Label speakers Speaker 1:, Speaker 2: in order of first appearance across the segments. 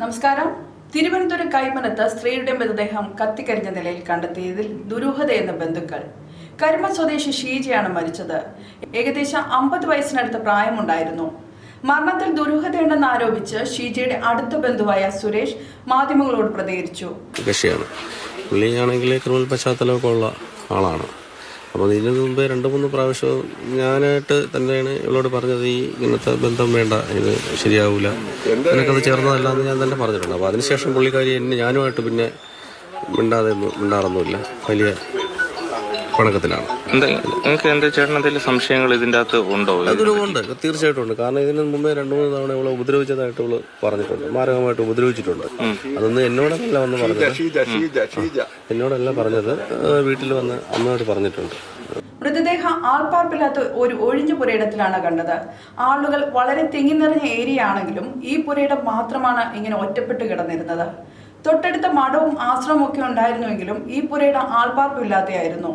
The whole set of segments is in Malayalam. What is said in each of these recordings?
Speaker 1: നമസ്കാരം. തിരുവനന്തപുരം കൈമനത്ത് സ്ത്രീയുടെ മൃതദേഹം കത്തിക്കരിഞ്ഞ നിലയിൽ കണ്ടെത്തിയതിൽ ദുരൂഹതയെന്ന ബന്ധുക്കൾ. കരിമ സ്വദേശി ഷീജയാണ് മരിച്ചത്. ഏകദേശം അമ്പത് വയസ്സിനടുത്ത് പ്രായമുണ്ടായിരുന്നു. മരണത്തിൽ ദുരൂഹതയുണ്ടെന്ന് ആരോപിച്ച് ഷീജയുടെ അടുത്ത ബന്ധുവായ സുരേഷ് മാധ്യമങ്ങളോട് പ്രതികരിച്ചു.
Speaker 2: പുള്ളിയാണെങ്കിൽ ക്രിമിനൽ പശ്ചാത്തലമൊക്കെ ഉള്ള ആളാണ്. അപ്പോൾ ഇതിന് മുമ്പേ രണ്ട് മൂന്ന് പ്രാവശ്യം ഞാനായിട്ട് തന്നെയാണ് ഇവളോട് പറഞ്ഞത് ഈ ഇങ്ങനത്തെ ബന്ധം വേണ്ട ഇത് ശരിയാവില്ല നിനക്കത് ചേർന്നതല്ല എന്ന് ഞാൻ തന്നെ പറഞ്ഞിട്ടുണ്ട്. അപ്പോൾ അതിനുശേഷം പുള്ളിക്കാരി എന്നെ ഞാനുമായിട്ട് പിന്നെ മിണ്ടാതെ മിണ്ടാറൊന്നുമില്ല. വലിയ പണക്കത്തിലാണ്
Speaker 3: എന്താ നിങ്ങൾക്ക് എന്റെ ചേട്ടൻ എന്തെങ്കിലും സംശയങ്ങൾ ഇതിന്റെ അകത്ത് ഉണ്ടോ?
Speaker 2: അതൊരു ഉണ്ട്. തീർച്ചയായിട്ടും ഉണ്ട്. കാരണം ഇതിന് മുമ്പേ രണ്ടു മൂന്ന് തവണ ഇവളെ ഉപദ്രവിച്ചതായിട്ട് ഇവൾ പറഞ്ഞിട്ടുണ്ട്. മാരകമായിട്ട് ഉപദ്രവിച്ചിട്ടുണ്ട്. അതൊന്നും എന്നോടല്ല വന്ന് പറഞ്ഞത്. എന്നോടല്ല പറഞ്ഞത്. വീട്ടിൽ വന്ന് അമ്മയോട് പറഞ്ഞിട്ടുണ്ട്.
Speaker 1: മൃതദേഹം ആൾപ്പാർപ്പില്ലാത്ത ഒരു ഒഴിഞ്ഞ പുരയിടത്തിലാണ് കണ്ടത്. ആളുകൾ വളരെ തിങ്ങി നിറഞ്ഞ ഏരിയ ആണെങ്കിലും ഈ പുരയിടം മാത്രമാണ് ഇങ്ങനെ ഒറ്റപ്പെട്ട് കിടന്നിരുന്നത്. തൊട്ടടുത്ത മഠവും ആശ്രമവും ഒക്കെ ഉണ്ടായിരുന്നുവെങ്കിലും ഈ പുരയിടം ആൾപ്പാർപ്പില്ലാതെയായിരുന്നു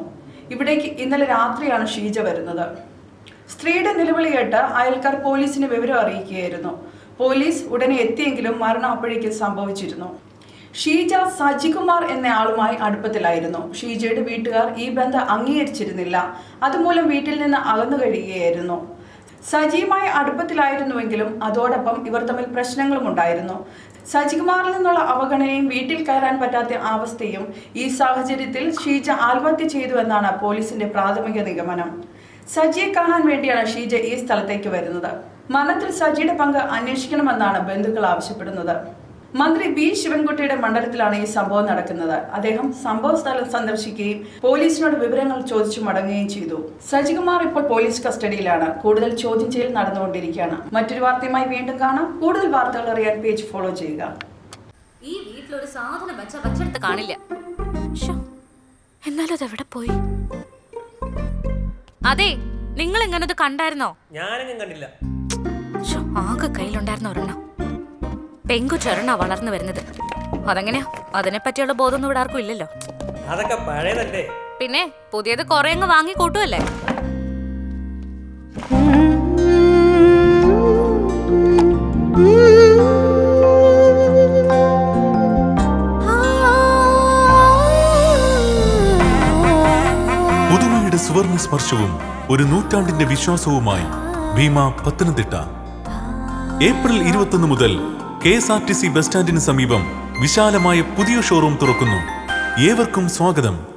Speaker 1: ഇവിടേക്ക് ഇന്നലെ രാത്രിയാണ് ഷീജ വരുന്നത്. സ്ത്രീയുടെ നിലവിളി കേട്ട് അയൽക്കാർ പോലീസിന് വിവരം അറിയിക്കുകയായിരുന്നു. പോലീസ് ഉടനെ എത്തിയെങ്കിലും മരണം അപ്പോഴേക്കും സംഭവിച്ചിരുന്നു. ഷീജ സജികുമാർ എന്നയാളുമായി അടുപ്പത്തിലായിരുന്നു. ഷീജയുടെ വീട്ടുകാർ ഈ ബന്ധം അംഗീകരിച്ചിരുന്നില്ല. അതുമൂലം വീട്ടിൽ നിന്ന് അകന്നു കഴിയുകയായിരുന്നു. സജിയുമായി അടുപ്പത്തിലായിരുന്നുവെങ്കിലും അതോടൊപ്പം ഇവർ തമ്മിൽ പ്രശ്നങ്ങളും ഉണ്ടായിരുന്നു സജികുമാറിൽ നിന്നുള്ള അവഗണനയും വീട്ടിൽ കയറാൻ പറ്റാത്ത അവസ്ഥയും ഈ സാഹചര്യത്തിൽ ഷീജ ആത്മഹത്യ ചെയ്തു എന്നാണ് പോലീസിന്റെ പ്രാഥമിക നിഗമനം. സജിയെ കാണാൻ വേണ്ടിയാണ് ഷീജ ഈ സ്ഥലത്തേക്ക് വരുന്നത്. മരണത്തിൽ സജിയുടെ പങ്ക് അന്വേഷിക്കണമെന്നാണ് ബന്ധുക്കൾ ആവശ്യപ്പെടുന്നത്. മന്ത്രി ബി ശിവൻകുട്ടിയുടെ മണ്ഡലത്തിലാണ് ഈ സംഭവം നടക്കുന്നത്. അദ്ദേഹം സംഭവ സ്ഥലം സന്ദർശിക്കുകയും പോലീസിനോട് വിവരങ്ങൾ ചോദിച്ചു മടങ്ങുകയും ചെയ്തു. സജികുമാർ ഇപ്പോൾ പോലീസ് കസ്റ്റഡിയിലാണ്. കൂടുതൽ ചോദ്യം ചെയ്യൽ നടന്നുകൊണ്ടിരിക്കുകയാണ്. മറ്റൊരു വാർത്തയുമായി വീണ്ടും കാണാം. കൂടുതൽ വാർത്തകൾ അറിയാൻ പേജ് ഫോളോ ചെയ്യുക.
Speaker 4: ഈ വീട്ടിലൊരു സാധനം വെച്ച വച്ചെടുത്ത് കാണില്ല. ശ്ശോ, എന്നാലും അതെവിടെ പോയി? അതെ നിങ്ങൾ എങ്ങനെ ഇത് കണ്ടായിരുന്നോ?
Speaker 5: ഞാനെങ്ങും കണ്ടില്ല.
Speaker 4: ശ്ശോ, ആകെ കയ്യിലുണ്ടായിരുന്ന ഒരെണ്ണം. പെങ്കുച്ചൊരെണ്ണ വളർന്നു വരുന്നത്. അതെങ്ങനെയാ? അതിനെ പറ്റിയുള്ള ബോധമൊന്നും ഇവിടെ ആർക്കും ഇല്ലല്ലോ.
Speaker 5: അതൊക്കെ പഴയതല്ലേ?
Speaker 4: പിന്നെ പുതിയത് കുറെ അങ്ങ് വാങ്ങി കൂട്ടുമല്ലേ
Speaker 6: പുതുമയുടെ സുവർണ സ്പർശവും ഒരു നൂറ്റാണ്ടിന്റെ വിശ്വാസവുമായി ഭീമ പത്തനംതിട്ട. ഏപ്രിൽ ഇരുപത്തൊന്ന് മുതൽ K S R T C bus സ്റ്റാൻഡിന് സമീപം വിശാലമായ പുതിയ ഷോറൂം തുറക്കുന്നു. ഏവർക്കും സ്വാഗതം.